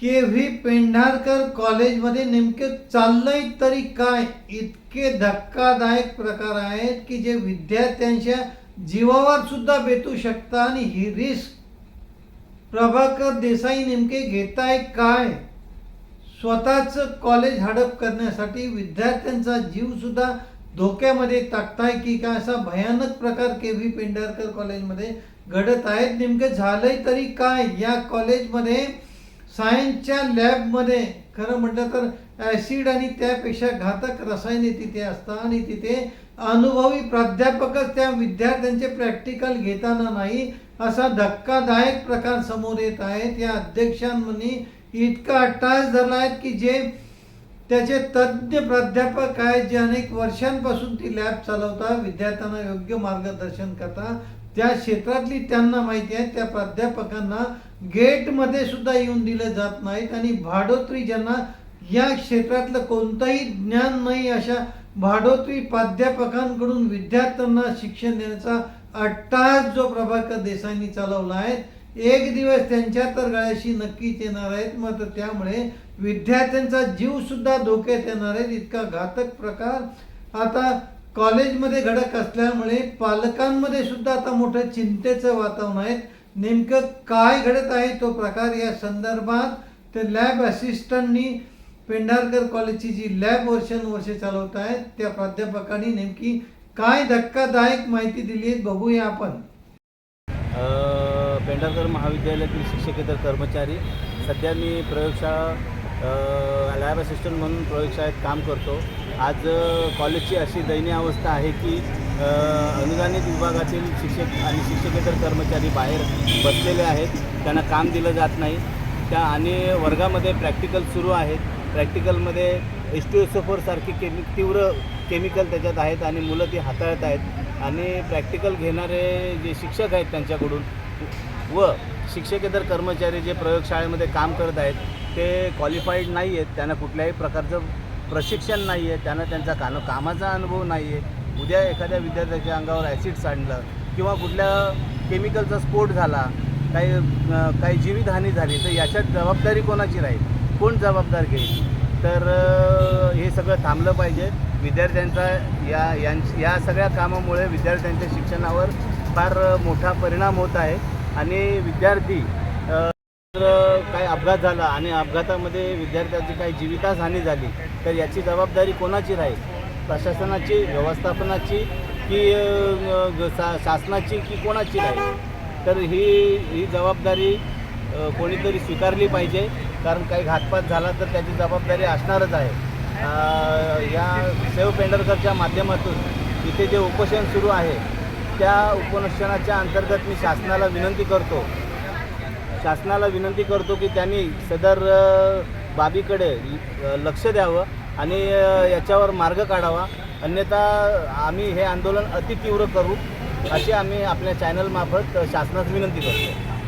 K V Pendharkar कॉलेजमध्ये नेमके चाललंय तरी काय? इतके धक्कादायक प्रकार आहेत की जे विद्यार्थ्यांच्या जीवावर सुद्धा बेतू शकता आणि ही रिस्क प्रभाकर देसाई नेमके घेताय काय? स्वतःचं कॉलेज हडप करण्यासाठी विद्यार्थ्यांचा जीव सुद्धा धोक्यामध्ये टाकताय की काय? असा भयानक प्रकार के व्ही पेंढारकर कॉलेजमध्ये घडत आहेत. नेमकं झालंय तरी काय? या कॉलेजमध्ये सायन्सच्या लॅबमध्ये खरं म्हटलं तर ॲसिड आणि त्यापेक्षा घातक रसायने तिथे असतात आणि तिथे अनुभवी प्राध्यापकच त्या विद्यार्थ्यांचे प्रॅक्टिकल घेताना नाही असा धक्कादायक प्रकार समोर येत आहेत. या अध्यक्षांनी इतका अट्टास धरला आहे की जे त्याचे तज्ज्ञ प्राध्यापक आहेत जे अनेक वर्षांपासून ती लॅब चालवतात विद्यार्थ्यांना योग्य मार्गदर्शन करतात त्या क्षेत्रातली त्यांना माहिती आहे त्या प्राध्यापकांना गेटमध्ये सुद्धा येऊन दिलं जात नाहीत आणि भाडोत्री ज्यांना या क्षेत्रातलं कोणतंही ज्ञान नाही अशा भाडोत्री प्राध्यापकांकडून विद्यार्थ्यांना शिक्षण देण्याचा अट्टास जो प्रभाकर देसाईंनी चालवला आहे एक दिवस त्यांच्या तर गळ्याशी नक्कीच येणार आहेत. मात्र त्यामुळे विद्यार्थ्यांचा जीव सुद्धा धोक्यात येणार आहेत. इतका घातक प्रकार. आता कॉलेजमध्ये घडक असल्यामुळे पालकांमध्ये सुद्धा आता मोठं चिंतेचं वातावरण आहे. नेमकं काय घडत आहे तो प्रकार या संदर्भात ते लॅब असिस्टंटनी पेंढारकर कॉलेजची जी लॅब वर्षानुवर्षे चालवत आहेत त्या प्राध्यापकांनी नेमकी काय धक्कादायक माहिती दिली आहे बघूया आपण. पेंढारकर महाविद्यालयातील शिक्षकेतर कर्मचारी सध्या मी प्रयोगशाळा लॅब असिस्टंट म्हणून प्रयोगशाळेत काम करतो. आज कॉलेजची अशी दयनीय अवस्था आहे की अनुदानित विभागातील शिक्षक आणि शिक्षकेतर कर्मचारी बाहेर बसलेले आहेत. त्यांना काम दिलं जात नाही. त्या आणि वर्गामध्ये प्रॅक्टिकल सुरू आहेत. प्रॅक्टिकलमध्ये एस टू एस ओ फोरसारखी केमि तीव्र केमिकल त्याच्यात आहेत आणि मुलं ती हाताळत आहेत. आणि प्रॅक्टिकल घेणारे जे शिक्षक आहेत त्यांच्याकडून व शिक्षकेतर कर्मचारी जे प्रयोगशाळेमध्ये काम करत आहेत ते क्वालिफाईड नाही आहेत त्यांना कुठल्याही प्रकारचं प्रशिक्षण नाही आहे त्यांना त्यांचा कान कामाचा अनुभव नाही आहे उद्या एखाद्या विद्यार्थ्याच्या अंगावर ॲसिड सांडलं किंवा कुठल्या केमिकलचा स्फोट झाला काही काही जीवितहानी झाली तर याच्यात जबाबदारी कोणाची राहील? कोण जबाबदार घेईल? तर हे सगळं थांबलं पाहिजे. विद्यार्थ्यांचा या यां या सगळ्या कामामुळे विद्यार्थ्यांच्या शिक्षणावर फार मोठा परिणाम होत आहे. आणि विद्यार्थी काय काही अपघात झाला आणि अपघातामध्ये विद्यार्थ्याची काही जीवितहानी झाली तर याची जबाबदारी कोणाची राहील? प्रशासनाची व्यवस्थापनाची की सा शासनाची की कोणाची राहील? तर ही ही जबाबदारी कोणीतरी स्वीकारली पाहिजे कारण काही घातपात झाला तर त्याची जबाबदारी असणारच आहे. या सेव पेंढरकरच्या माध्यमातून इथे जे उपोषण सुरू आहे त्या उपोषणाच्या अंतर्गत मी शासनाला विनंती करतो शासनाला विनंती करतो की त्यांनी सदर बाबीकडे लक्ष द्यावं आणि याच्यावर मार्ग काढावा. अन्यथा आम्ही हे आंदोलन अतितीव्र करू अशी आम्ही आपल्या चॅनलमार्फत शासनास विनंती करतो.